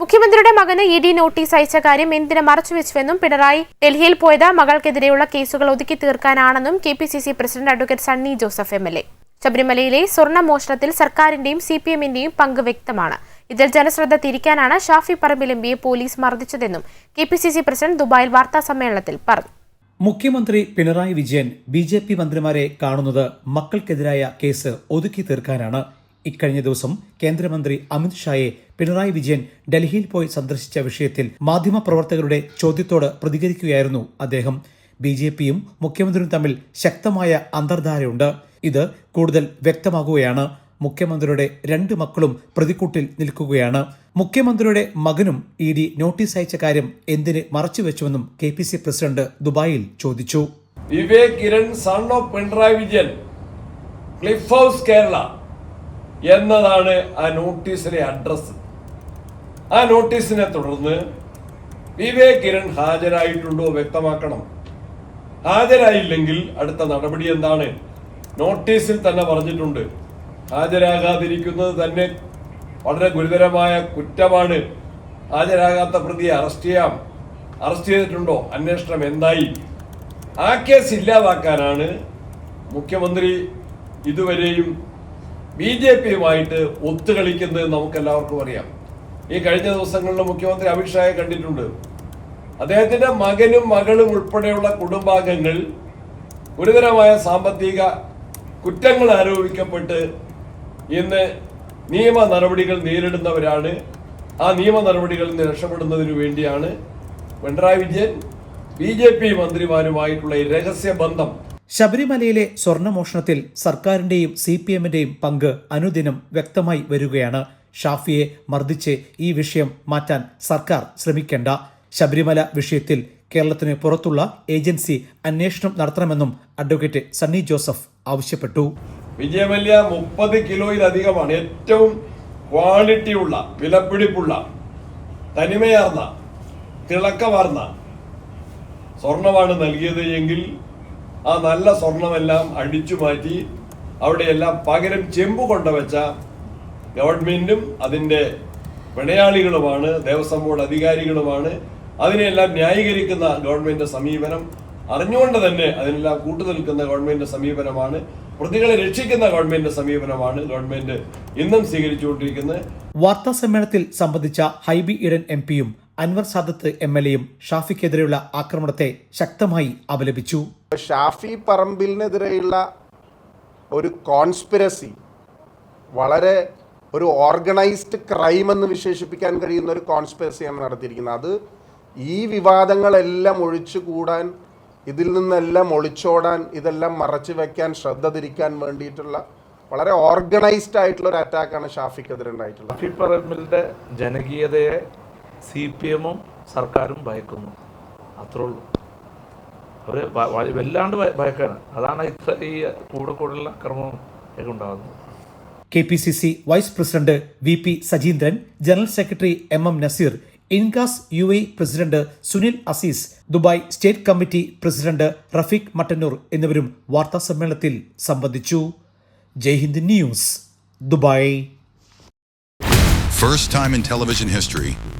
മുഖ്യമന്ത്രിയുടെ മകന് E D notice അയച്ച കാര്യം എന്തിന് മറച്ചുവെച്ചുവെന്നും പിണറായി ഡൽഹിയിൽ പോയത് മകൾക്കെതിരെയുള്ള കേസുകൾ ഒതുക്കി തീർക്കാനാണെന്നും K P C C president advocate Sunny Joseph M L A. ശബരിമലയിലെ സ്വർണ മോഷണത്തിൽ സർക്കാരിന്റെയും സി പി എമ്മിന്റെയും പങ്ക് വ്യക്തമാണ്. ഇതിൽ ജനശ്രദ്ധ തിരിക്കാനാണ് ഷാഫി പറമ്പിൽ എം പിയെ police മർദ്ദിച്ചതെന്നും K P C C president ദുബായിൽ വാർത്താ സമ്മേളനത്തിൽ പറഞ്ഞു. മുഖ്യമന്ത്രി Pinarayi Vijayan B J P മന്ത്രിമാരെ കാണുന്നത് മക്കൾക്കെതിരായ കേസ് ഒതുക്കി തീർക്കാനാണ്. ഇക്കഴിഞ്ഞ ദിവസം കേന്ദ്രമന്ത്രി അമിത്ഷായെ പിണറായി വിജയൻ ഡൽഹിയിൽ പോയി സന്ദർശിച്ച വിഷയത്തിൽ മാധ്യമപ്രവർത്തകരുടെ ചോദ്യത്തോട് പ്രതികരിക്കുകയായിരുന്നു അദ്ദേഹം. ബി ജെ പിയും മുഖ്യമന്ത്രിയും തമ്മിൽ ശക്തമായ അന്തർധാരയുണ്ട്. ഇത് കൂടുതൽ വ്യക്തമാകുകയാണ്. മുഖ്യമന്ത്രിയുടെ രണ്ട് മക്കളും പ്രതിക്കൂട്ടിൽ നിൽക്കുകയാണ്. മുഖ്യമന്ത്രിയുടെ മകനും ഇ ഡി നോട്ടീസ് അയച്ച കാര്യം എന്തിന് മറച്ചുവെച്ചുവെന്നും കെ പി സി പ്രസിഡന്റ് ദുബായിൽ ചോദിച്ചു. Vivek Kiran son of Pinarayi Vijayan Cliff House Kerala എന്നതാണ് ആ നോട്ടീസിലെ അഡ്രസ്സ് ആ നോട്ടീസിനെ തുടർന്ന് വിവേക് കിരൺ ഹാജരായിട്ടുണ്ടോ വ്യക്തമാക്കണം. ഹാജരായില്ലെങ്കിൽ അടുത്ത നടപടി എന്താണ്? നോട്ടീസിൽ തന്നെ പറഞ്ഞിട്ടുണ്ട്. ഹാജരാകാതിരിക്കുന്നത് തന്നെ വളരെ ഗുരുതരമായ കുറ്റമാണ്. ഹാജരാകാത്ത പ്രതിയെ അറസ്റ്റ് ചെയ്യാം. അറസ്റ്റ് ചെയ്തിട്ടുണ്ടോ? അന്വേഷണം എന്തായി? ആ കേസ് ഇല്ലാതാക്കാനാണ് മുഖ്യമന്ത്രി ഇതുവരെയും ബി ജെ പിയുമായിട്ട് ഒത്തുകളിക്കുന്നത് നമുക്കെല്ലാവർക്കും അറിയാം. ഈ കഴിഞ്ഞ ദിവസങ്ങളിൽ മുഖ്യമന്ത്രി അമിത്ഷായെ കണ്ടിട്ടുണ്ട്. അദ്ദേഹത്തിന്റെ മകനും മകളും ഉൾപ്പെടെയുള്ള കുടുംബാംഗങ്ങൾ ഗുരുതരമായ സാമ്പത്തിക കുറ്റങ്ങൾ ആരോപിക്കപ്പെട്ട് ഇന്ന് നിയമ നടപടികൾ നേരിടുന്നവരാണ്. ആ നിയമ നടപടികളിൽ നിന്ന് രക്ഷപ്പെടുന്നതിനു വേണ്ടിയാണ് Pinarayi Vijayan B J P മന്ത്രിമാരുമായിട്ടുള്ള ഈ രഹസ്യ ബന്ധം ശബരിമലയിലെ സ്വർണമോഷണത്തിൽ സർക്കാരിന്റെയും സി പി എമ്മിന്റെയും പങ്ക് അനുദിനം വ്യക്തമായി വരികയാണ്. ഷാഫിയെ മർദ്ദിച്ച് ഈ വിഷയം മാറ്റാൻ സർക്കാർ ശ്രമിക്കേണ്ട. ശബരിമല വിഷയത്തിൽ കേരളത്തിന് പുറത്തുള്ള ഏജൻസി അന്വേഷണം നടത്തണമെന്നും അഡ്വക്കേറ്റ് സണ്ണി ജോസഫ് ആവശ്യപ്പെട്ടു. വിജയമല്യ മുപ്പത് കിലോയിലധികമാണ് ഏറ്റവും ക്വാളിറ്റിയുള്ള വിലപിടിപ്പുള്ള തനിമയാർന്ന തിളക്കമാർന്ന സ്വർണമാണ് നൽകിയത് എങ്കിൽ ആ നല്ല സ്വർണമെല്ലാം അടിച്ചു മാറ്റി അവിടെയെല്ലാം പകരം ചെമ്പ് കൊണ്ടുവച്ച ഗവൺമെന്റും അതിന്റെ പിണയാളികളുമാണ് ദേവസ്വം ബോർഡ് അധികാരികളുമാണ്. അതിനെല്ലാം ന്യായീകരിക്കുന്ന ഗവൺമെന്റ് സമീപനം അറിഞ്ഞുകൊണ്ട് തന്നെ അതിനെല്ലാം കൂട്ടുനിൽക്കുന്ന ഗവൺമെന്റ് സമീപനമാണ് പ്രതികളെ രക്ഷിക്കുന്ന ഗവൺമെന്റ് സമീപനമാണ് ഗവൺമെന്റ് ഇന്നും സ്വീകരിച്ചുകൊണ്ടിരിക്കുന്നത്. വാർത്താ സമ്മേളനത്തിൽ സംബന്ധിച്ച ഹൈബി ഇടൻ എം പിയും അൻവർ സാദത്ത് എം എൽ എയും ഷാഫിക്കെതിരെയുള്ള ആക്രമണത്തെ ശക്തമായി അപലപിച്ചു. ഷാഫി പറമ്പിലിനെതിരെയുള്ള ഒരു കോൺസ്പിരസി വളരെ ഒരു ഓർഗനൈസ്ഡ് ക്രൈം എന്ന് വിശേഷിപ്പിക്കാൻ കഴിയുന്ന ഒരു കോൺസ്പിരസിയാണ് നടത്തിയിരിക്കുന്നത്. അത് ഈ വിവാദങ്ങളെല്ലാം ഒഴിച്ചു കൂടാൻ ഇതിൽ നിന്നെല്ലാം ഒളിച്ചോടാൻ ഇതെല്ലാം മറച്ചു വെക്കാൻ ശ്രദ്ധ തിരിക്കാൻ വേണ്ടിയിട്ടുള്ള വളരെ ഓർഗനൈസ്ഡ് ആയിട്ടുള്ള ഒരു അറ്റാക്കാണ് ഷാഫിക്കെതിരെ ഉണ്ടായിട്ടുള്ളത്. ഷാഫി പറമ്പിലിന്റെ ജനകീയതയെ സി പി എമ്മും സർക്കാരും ഭയക്കുന്നു. അത്രേ ഉള്ളൂ അവർ വല്ലാണ്ട് ഭയ- ഭയക്കാണ്. അതാണ് ഇത്ര ഈ കൂടെ കൂടെയുള്ള ക്രമം ഒക്കെ ഉണ്ടാകുന്നത്. K P C C vice president V P Sajeendran general secretary M M Naseer INCAS U A president Sunil Aziz Dubai state committee president Rafeeq Mattannur എന്നിവരും വാർത്താ സമ്മേളനത്തിൽ സംബന്ധിച്ചു. Jaihind news Dubai. First time in television history,